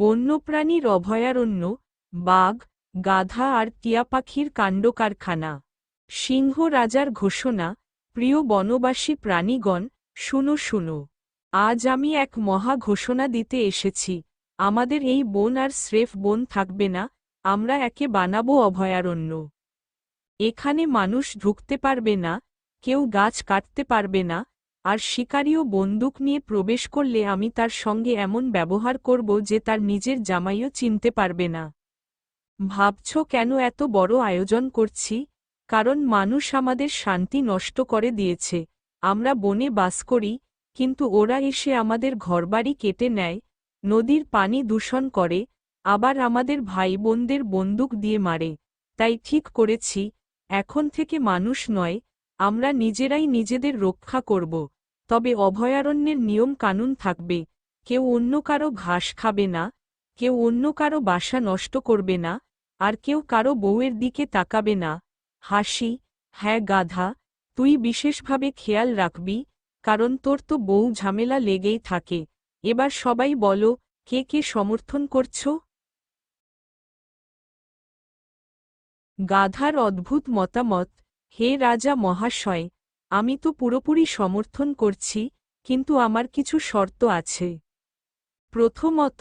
বন্যপ্রাণীর অভয়ারণ্য, বাঘ, গাধা আর টিয়া পাখির কাণ্ডকারখানা। সিংহ রাজার ঘোষণা, প্রিয় বনবাসী প্রাণীগণ, শুনো শুনো। আজ আমি এক মহা ঘোষণা দিতে এসেছি, আমাদের এই বন আর স্রেফ বন থাকবে না, আমরা একে বানাবো অভয়ারণ্য। এখানে মানুষ ঢুকতে পারবে না, কেউ গাছ কাটতে পারবে না আর শিকারীও বন্দুক নিয়ে প্রবেশ করলে আমি তার সঙ্গে এমন ব্যবহার করব যে তার নিজের জামাইও চিনতে পারবে না। ভাবছ কেন এত বড় আয়োজন করছি? কারণ মানুষ আমাদের শান্তি নষ্ট করে দিয়েছে। আমরা বনে বাস করি, কিন্তু ওরা এসে আমাদের ঘরবাড়ি কেটে নেয়, নদীর পানি দূষণ করে, আবার আমাদের ভাই বোনদের বন্দুক দিয়ে মারে। তাই ঠিক করেছি, এখন থেকে মানুষ নয় আমরা নিজেরাই নিজেদের রক্ষা করব, তবে অভয়ারণ্যের নিয়ম কানুন থাকবে। কেউ অন্য কারও ঘাস খাবে না, কেউ অন্য কারও বাসা নষ্ট করবে না, আর কেউ কারও বউয়ের দিকে তাকাবে না। হাসি হ্যাঁ গাধা, তুই বিশেষভাবে খেয়াল রাখবি, কারণ তোর তো বউ ঝামেলা লেগেই থাকে। এবার সবাই বলো, কে কে সমর্থন করছ? গাধার অদ্ভুত মতামত হে রাজা মহাশয়, আমি তো পুরোপুরি সমর্থন করছি, কিন্তু আমার কিছু শর্ত আছে। প্রথমত,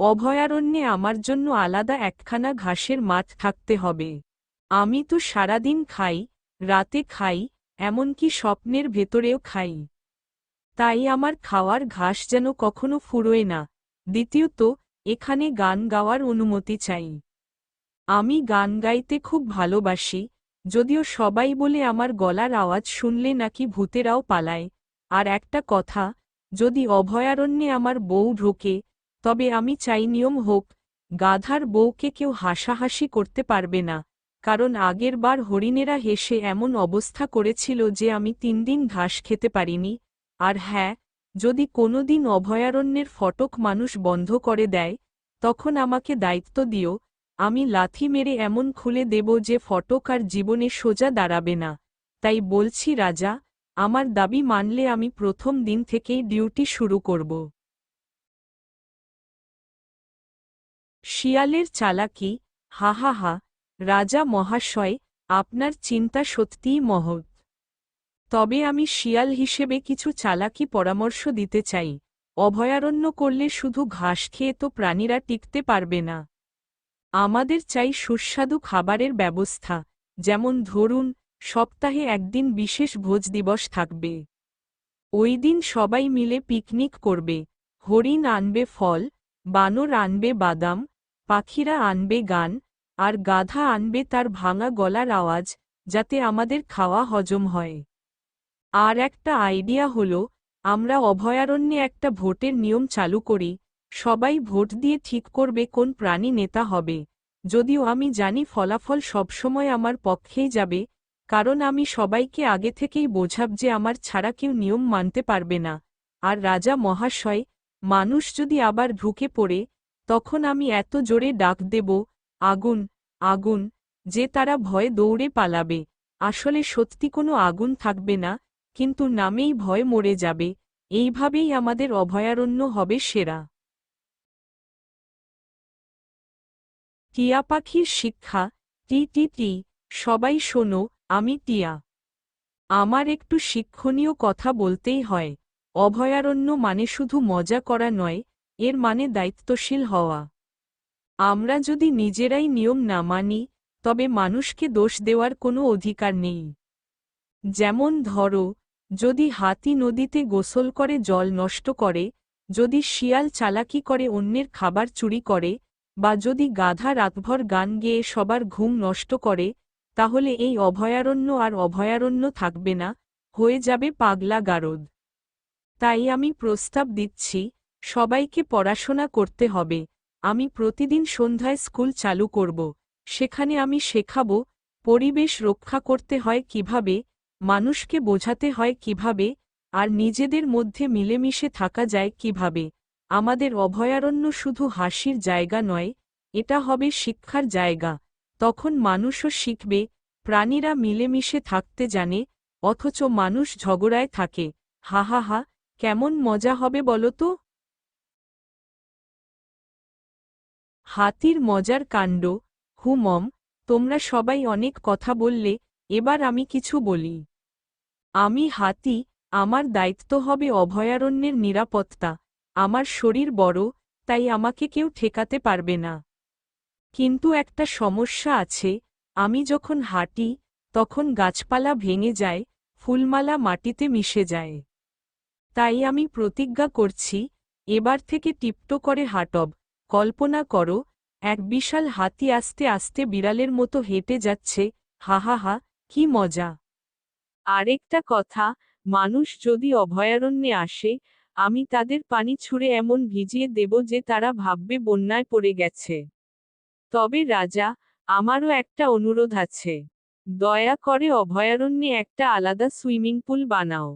অভয়ারণ্যে আমার জন্য আলাদা একখানা ঘাসের মাঠ থাকতে হবে। আমি তো সারাদিন খাই, রাতে খাই, এমনকি স্বপ্নের ভেতরেও খাই। তাই আমার খাওয়ার ঘাস যেন কখনো ফুরোয় না। দ্বিতীয়ত, এখানে গান গাওয়ার অনুমতি চাই। আমি গান গাইতে খুব ভালোবাসি যদিও সবাই বলে আমার গলার আওয়াজ শুনলে নাকি ভূতেরাও পালায়। আর একটা কথা, যদি অভয়ারণ্যে আমার বউ ঢোকে, তবে আমি চাই নিয়ম হোক, গাধার বউকে কেউ হাসাহাসি করতে পারবে না। কারণ আগের বার হরিণেরা হেসে এমন অবস্থা করেছিল যে আমি তিন দিন ঘাস খেতে পারিনি। আর হ্যাঁ যদি কোনোদিন অভয়ারণ্যের ফটক মানুষ বন্ধ করে দেয়, তখন আমাকে দায়িত্ব দিও আমি লাথি মেরে এমন খুলে দেব যে ফটক আর জীবনে সোজা দাঁড়াবে না। তাই বলছি, রাজা, আমার দাবি মানলে আমি প্রথম দিন থেকেই ডিউটি শুরু করব। শিয়ালের চালাকি, হা হা হা, রাজা মহাশয়, আপনার চিন্তা সত্যিই মহৎ। তবে আমি শিয়াল হিসেবে কিছু চালাকি পরামর্শ দিতে চাই। অভয়ারণ্য করলে শুধু ঘাস খেয়ে তো প্রাণীরা টিকতে পারবে না। আমাদের চাই সুস্বাদু খাবারের ব্যবস্থা, যেমন ধরুন, সপ্তাহে একদিন বিশেষ ভোজ দিবস থাকবে। ওই দিন সবাই মিলে পিকনিক করবে, হরিণ আনবে ফল, বানর আনবে বাদাম, পাখিরা আনবে গান, আর গাধা আনবে তার ভাঙা গলার আওয়াজ, যাতে আমাদের খাওয়া হজম হয়। আর একটা আইডিয়া হল, আমরা অভয়ারণ্যে একটা ভোটের নিয়ম চালু করি সবাই ভোট দিয়ে ঠিক করবে কোন প্রাণী নেতা হবে। যদিও আমি জানি ফলাফল সবসময় আমার পক্ষেই যাবে, কারণ আমি সবাইকে আগে থেকেই বোঝাব যে আমার ছাড়া কেউ নিয়ম মানতে পারবে না। আর রাজা মহাশয়, মানুষ যদি আবার ঢুকে পড়ে, তখন আমি এত জোরে ডাক দেব, আগুন আগুন, যে তারা ভয়ে দৌড়ে পালাবে। আসলে সত্যি কোনো আগুন থাকবে না, কিন্তু নামেই ভয় মরে যাবে। এইভাবেই আমাদের অভয়ারণ্য হবে সেরা। টিয়া পাখির শিক্ষা, টি টি টি, সবাই শোনো, আমি টিয়া। আমার একটু শিক্ষণীয় কথা বলতেই হয়, অভয়ারণ্য মানে শুধু মজা করা নয়, এর মানে দায়িত্বশীল হওয়া। আমরা যদি নিজেরাই নিয়ম না মানি, তবে মানুষকে দোষ দেওয়ার কোনো অধিকার নেই। যেমন ধরো, যদি হাতি নদীতে গোসল করে জল নষ্ট করে, যদি শিয়াল চালাকি করে অন্যের খাবার চুরি করে বা যদি গাধা রাতভর গান গেয়ে সবার ঘুম নষ্ট করে, তাহলে এই অভয়ারণ্য আর অভয়ারণ্য থাকবে না, হয়ে যাবে পাগলা গারদ। তাই আমি প্রস্তাব দিচ্ছি, সবাইকে পড়াশোনা করতে হবে। আমি প্রতিদিন সন্ধ্যায় স্কুল চালু করব, সেখানে আমি শেখাব, পরিবেশ রক্ষা করতে হয় কীভাবে, মানুষকে বোঝাতে হয় কীভাবে, আর নিজেদের মধ্যে মিলেমিশে থাকা যায় কীভাবে। আমাদের অভয়ারণ্য শুধু হাসির জায়গা নয়, এটা হবে শিক্ষার জায়গা। তখন মানুষও শিখবে, প্রাণীরা মিলেমিশে থাকতে জানে, অথচ মানুষ ঝগড়ায় থাকে। হা হা হা, কেমন মজা হবে বলো তো? হাতির মজার কাণ্ড। হুমম তোমরা সবাই অনেক কথা বললে, এবার আমি কিছু বলি। আমি হাতি, আমার দায়িত্ব হবে অভয়ারণ্যের নিরাপত্তা। আমার শরীর বড়, তাই আমাকে কেউ ঠেকাতে পারবে না। কিন্তু একটা সমস্যা আছে, আমি যখন হাঁটি, তখন গাছপালা ভেঙে যায়, ফুলমালা মাটিতে মিশে যায়। তাই আমি প্রতিজ্ঞা করছি, এবার থেকে টিপটো করে হাঁটব, কল্পনা করো, এক বিশাল হাতি আস্তে আস্তে বিড়ালের মতো হেঁটে যাচ্ছে, হা হা হা, কি মজা। আরেকটা কথা, মানুষ যদি অভয়ারণ্যে আসে আমি তাদের পানি ছুঁড়ে এমন ভিজিয়ে দেব যে তারা ভাববে বন্যায় পড়ে গেছে। তবে রাজা, আমারও একটা অনুরোধ আছে। দয়া করে অভয়ারণ্যে একটা আলাদা সুইমিং পুল বানাও।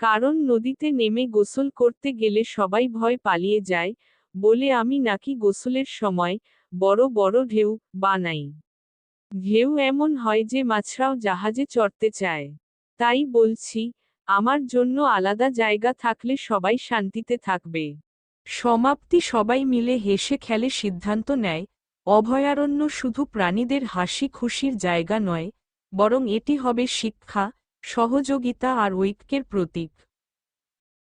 কারণ নদীতে নেমে গোসল করতে গেলে সবাই ভয় পালিয়ে যায়, বলে আমি নাকি গোসলের সময় বড় বড় ঢেউ বানাই। ঢেউ এমন হয় যে মাছরাও জাহাজে চড়তে চায়। তাই বলছি আমার জন্য আলাদা জায়গা থাকলে সবাই শান্তিতে থাকবে। সমাপ্তি সবাই মিলে হেসে খেলে সিদ্ধান্ত নেয়, অভয়ারণ্য শুধু প্রাণীদের হাসি খুশির জায়গা নয়, বরং এটি হবে শিক্ষা, সহযোগিতা আর ঐক্যের প্রতীক।